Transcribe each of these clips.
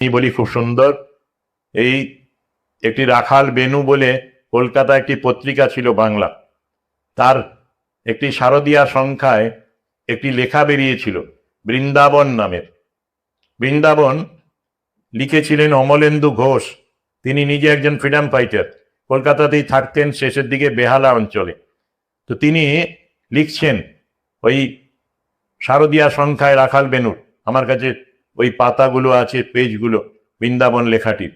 বলি খুব সুন্দর। এই একটি রাখাল বেনু বলে কলকাতা একটি পত্রিকা ছিল বাংলা। তার একটি শারদীয়া সংখ্যায় একটি লেখা বেরিয়েছিল, বৃন্দাবন নামের। বৃন্দাবন লিখেছিলেন অমলেন্দু ঘোষ। তিনি নিজে একজন ফ্রিডম ফাইটার কলকাতাতেই থাকতেন শেষের দিকে বেহালা অঞ্চলে। তো তিনি লিখছেন ওই শারদীয়া সংখ্যায় রাখাল বেনুর। আমার কাছে ওই পাতাগুলো আছে, পেজগুলো, বৃন্দাবন লেখাটির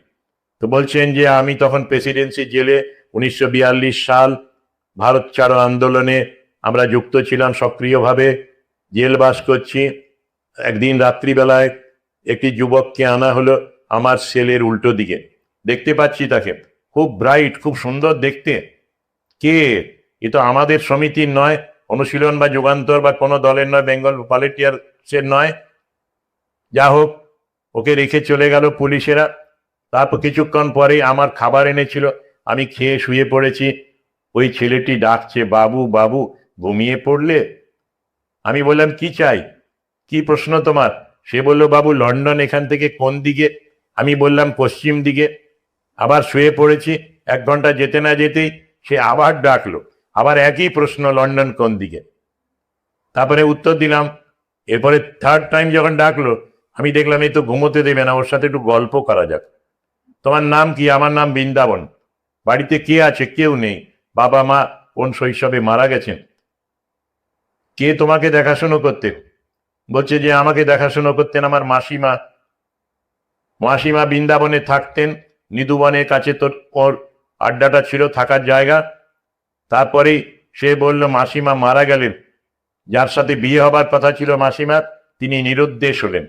তো বলছেন যে আমি তখন প্রেসিডেন্সি জেলে উনিশশো সাল ভারত ছাড়ো আন্দোলনে আমরা যুক্ত ছিলাম সক্রিয়ভাবে। জেলবাস করছি। একদিন রাত্রিবেলায় একটি যুবককে আনা হলো আমার সেলের উল্টো দিকে। দেখতে পাচ্ছি তাকে। খুব ব্রাইট, খুব সুন্দর দেখতে। কে? এ তো আমাদের সমিতির নয়, অনুশীলন বা যুগান্তর বা কোনো দলের নয়, বেঙ্গল ভলেন্টিয়ার্সের নয়। যা হোক, ওকে রেখে চলে গেল পুলিশেরা। তারপর কিছুক্ষণ পরেই আমার খাবার এনেছিল, আমি খেয়ে শুয়ে পড়েছি। ওই ছেলেটি ডাকছে, বাবু বাবু, ঘুমিয়ে পড়লে? আমি বললাম, কি চাই? কি প্রশ্ন তোমার? সে বলল, বাবু, লন্ডন এখান থেকে কোন দিকে? আমি বললাম, পশ্চিম দিকে। আবার শুয়ে পড়েছি, এক ঘণ্টা যেতে না যেতেই সে আবার ডাকলো, আবার একই প্রশ্ন, লন্ডন কোন দিকে? তারপরে উত্তর দিলাম, এরপরে থার্ড টাইম যখন ডাকলো আমি দেখলাম এই তো ঘুমোতে দেবে না, ওর সাথে একটু গল্প করা যাক। তোমার নাম কি? আমার নাম বৃন্দাবন। বাড়িতে কে আছে? কেউ নেই। বাবা, মা কোন শৈশবে মারা গেছেন? কে তোমাকে দেখাশুনো করতে? বলছে যে আমাকে দেখাশুনো করতেন আমার মাসিমা। মাসিমা বৃন্দাবনে থাকতেন। নিদুবনের কাছে তোর, ওর আড্ডাটা ছিল, থাকার জায়গা। তারপরেই সে বলল, মাসিমা মারা গেলেন। যার সাথে বিয়ে হবার কথা ছিল মাসিমার, তিনি নিরুদ্দেশ হলেন।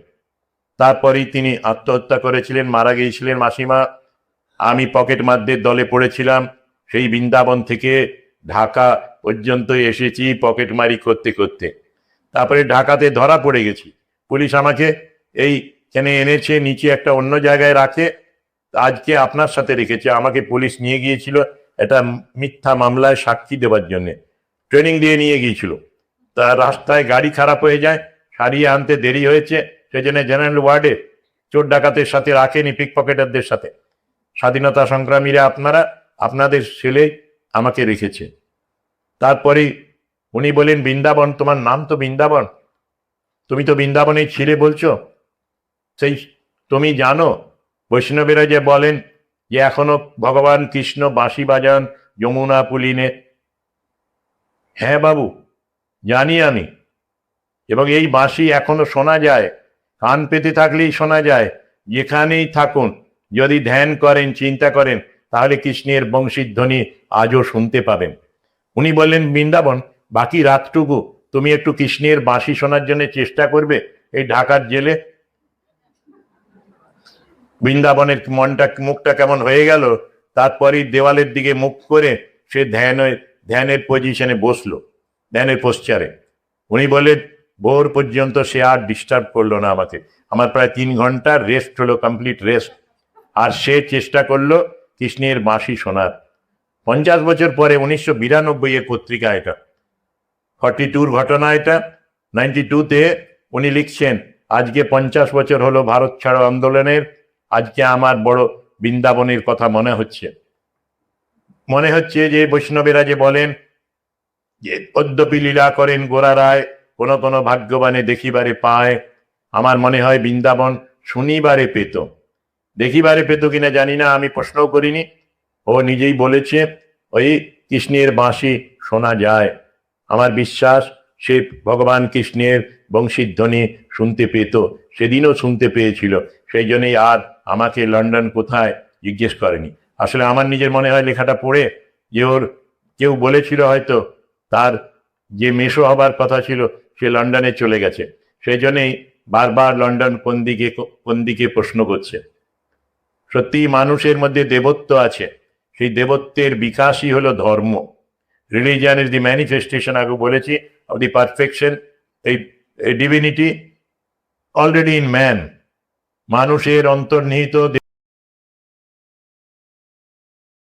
তারপরেই তিনি আত্মহত্যা করেছিলেন, মারা গিয়েছিলেন। মাসিমা, আমি পকেট মারদের দলে পড়েছিলাম, সেই বৃন্দাবন থেকে ঢাকা পর্যন্ত এসেছি পকেটমারি করতে করতে। তারপরে ঢাকাতে ধরা পড়ে গেছি। পুলিশ আমাকে এই এইখানে এনেছে, নিচে একটা অন্য জায়গায় রাখে, আজকে আপনার সাথে রেখেছে। আমাকে পুলিশ নিয়ে গিয়েছিল এটা মিথ্যা মামলায় সাক্ষী দেওয়ার জন্য। ট্রেনিং দিয়ে নিয়ে গিয়েছিল। তা রাস্তায় গাড়ি খারাপ হয়ে যায়, সারিয়ে আনতে দেরি হয়েছে সেজন্য জেনারেল ওয়ার্ডে চোর ডাকাতের সাথে রাখেনি পিক পকেটারদের সাথে। স্বাধীনতা সংগ্রামীরা আপনারা, আপনাদের ছেলে আমাকে রেখেছে। তারপরে উনি বলেন, বৃন্দাবন, তোমার নাম তো বৃন্দাবন। তুমি তো বৃন্দাবনেই ছিলে বলছো। সেই তুমি জানো, বৈষ্ণবেরা যে বলেন যে এখনও ভগবান কৃষ্ণ বাঁশি বাজান যমুনা পুলিনে। হ্যাঁ বাবু, জানি আমি। এবং এই বাঁশি এখনও শোনা যায়। কান পেতে থাকলেই শোনা যায় যেখানেই থাকুন। যদি ধ্যান করেন, চিন্তা করেন, তাহলে কৃষ্ণের বংশীধ্বনি আজও শুনতে পাবেন। উনি বললেন, বৃন্দাবন, বাকি রাতটুকু তুমি একটু কৃষ্ণের বাঁশি শোনার জন্য চেষ্টা করবে এই ঢাকার জেলে? বৃন্দাবনের মনটা, মুখটা কেমন হয়ে গেল, তারপরেই দেওয়ালের দিকে মুখ করে সে ধ্যান ধ্যানের পজিশনে বসল, ধ্যানের পোস্টারে উনি বললেন ভোর পর্যন্ত সে আর ডিস্টার্ব করল না আমাকে। আমার প্রায় তিন ঘণ্টার রেস্ট হলো কমপ্লিট রেস্ট আর সে চেষ্টা করল কৃষ্ণের বাঁশি শোনার। পঞ্চাশ বছর পরে উনিশশো বিরানব্বই এর পত্রিকা এটা। ফর্টি টুর ঘটনা এটা। নাইনটি টুতে উনি লিখছেন, আজকে পঞ্চাশ বছর হলো ভারত ছাড়ো আন্দোলনের। আজকে আমার বড় বৃন্দাবনের কথা মনে হচ্ছে। মনে হচ্ছে যে বৈষ্ণবেরা যে বলেন যে অদ্যপি লীলা করেন গোরা রায় কোন কোন ভাগ্যবানে দেখিবারে পায়, আমার মনে হয় বৃন্দাবন শুনিবারে পেত। দেখিবারে পেত কিনা জানি না, আমি প্রশ্নও করিনি। ও নিজেই বলেছে, ওই কৃষ্ণের বাঁশি শোনা যায়। আমার বিশ্বাস, সে ভগবান কৃষ্ণের বংশীধ্বনি শুনতে পেত, সেদিনও শুনতে পেয়েছিল। সেই জন্যই আর আমাকে লন্ডন কোথায় জিজ্ঞেস করেনি। আসলে আমার নিজের মনে হয় লেখাটা পড়ে, যে ওর কেউ বলেছিল হয়তো, তার যে মেশো হবার কথা ছিল সে লন্ডনে চলে গেছে। সেই জন্যই বারবার লন্ডন কোন দিকে কোন দিকে প্রশ্ন করছে। সত্যি মানুষের মধ্যে দেবত্ব আছে। সেই দেবত্বের বিকাশই হলো ধর্ম। রিলিজিয়ান ইজ দি ম্যানিফেস্টেশন আগে বলেছি অফ দি পারফেকশন এই ডিভিনিটি অলরেডি ইন ম্যান মানুষের অন্তর্নিহিত